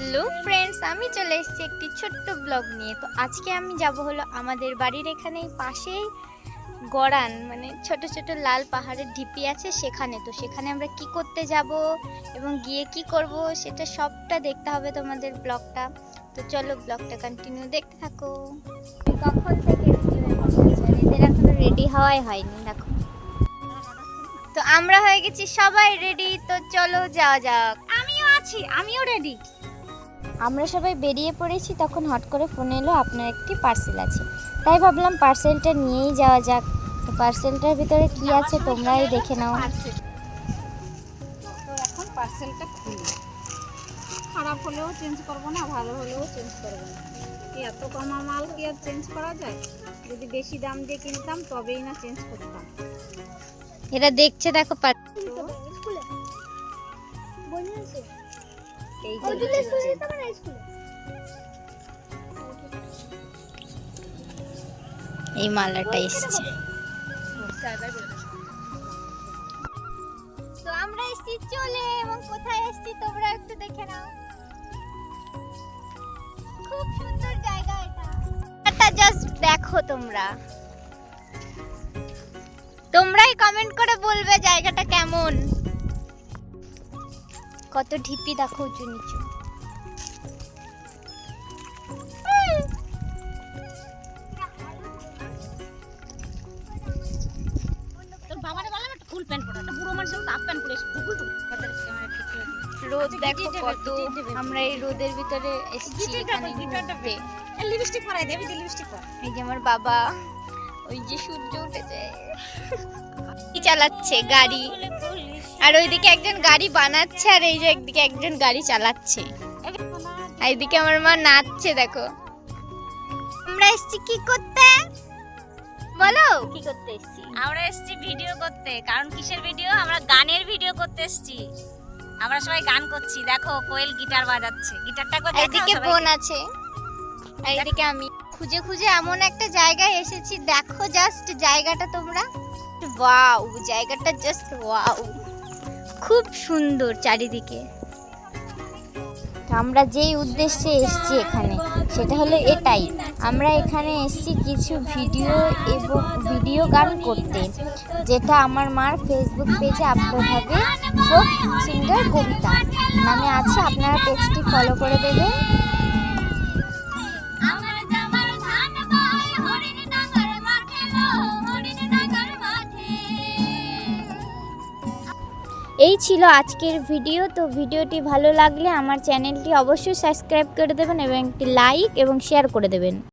Hello friends আমি চলে এসেছি একটি ছোট্ট ব্লগ নিয়ে। তো আজকে আমি যাব হলো আমাদের বাড়ির এখানেই পাশেই গড়ান মানে ছোট ছোট লাল পাহাড়ের ঢিপি আছে সেখানে। তো সেখানে আমরা কি করতে যাব এবং গিয়ে কি করব সেটা সবটা দেখতে হবে তোমাদের ব্লগটা তো চলো ব্লগটা কন্টিনিউ দেখতে থাকো। কখন থেকে এদের এখনও রেডি হওয়াই হয়নি, দেখো। তো আমরা হয়ে গেছি সবাই রেডি তো চলো যাওয়া যাক। আমিও আছি, আমিও রেডি আমরা সবাই বেরিয়ে পড়েছি তখন হট করে ফোন এলো আপনার একটি পার্সেল আছে। তাই ভাবলাম পার্সেলটা নিয়েই যাওয়া যাক। তো পার্সেলটার ভিতরে কি আছে তোমরাই দেখে নাও। এখন পার্সেলটা খুলি খারাপ হলেও চেঞ্জ করব না ভালো হলেও চেঞ্জ করব না। এত কমা মাল কি আর চেঞ্জ করা যায়? যদি বেশি দাম দিয়ে কিনতাম তবেই না চেঞ্জ করতাম। এরা দেখছে দেখো পার- এই এই মালাটা এসছে তো আমরা এসেছি চলে এবং কোথায় এসেছি তোমরা একটু দেখে নাও। খুব সুন্দর জায়গা এটা। এটা জাস্ট দেখো তোমরা। তোমরাই কমেন্ট করে বলবে জায়গাটা কেমন। কত ঢিপি দেখো উঁচু নিচু। রোদ দেখো কত আমরা এই রোদের ভিতরে এসেছি লিপস্টিক পরাই দেবি লিপস্টিক পর। এই যে আমার বাবা ওই যে সূর্য উঠেছে। চালাচ্ছে গাড়ি? আর ওইদিকে একজন গাড়ি বানাচ্ছে আর এই যে একদিকে একজন গাড়ি চালাচ্ছে। আর এইদিকে আমার মা নাচছে দেখো। আমরা এসেছি কি করতে? বলো। কি করতে এসেছি? আমরা এসেছি ভিডিও করতে কারণ কিসের ভিডিও? আমরা গানের ভিডিও করতে এসেছি। আমরা সবাই গান করছি। দেখো কোয়েল গিটার বাজাচ্ছে। গিটারটা কোথায় সবাইকে। বোন আছে। আর এইদিকে আমি। খুঁজে খুঁজে এমন একটা জায়গায় এসেছি। দেখো জাস্ট জায়গাটা তোমরা। ওয়াও জায়গাটা জাস্ট ওয়াও। খুব সুন্দর চারিদিকে। আমরা যেই উদ্দেশ্যে এসেছি এখানে, সেটা হলো এটাই। আমরা এখানে এসেছি কিছু ভিডিও এবং ভিডিও গান করতে, যেটা আমার মার ফেসবুক পেজে আপলোড হবে। Folk singer Kabita. নামে আছে, আপনারা পেজটি ফলো করে দেবেন। এই ছিল আজকের ভিডিও। তো ভিডিওটি ভালো লাগলে আমার চ্যানেলটি অবশ্যই সাবস্ক্রাইব করে দেবেন এবং একটি লাইক এবং শেয়ার করে দেবেন।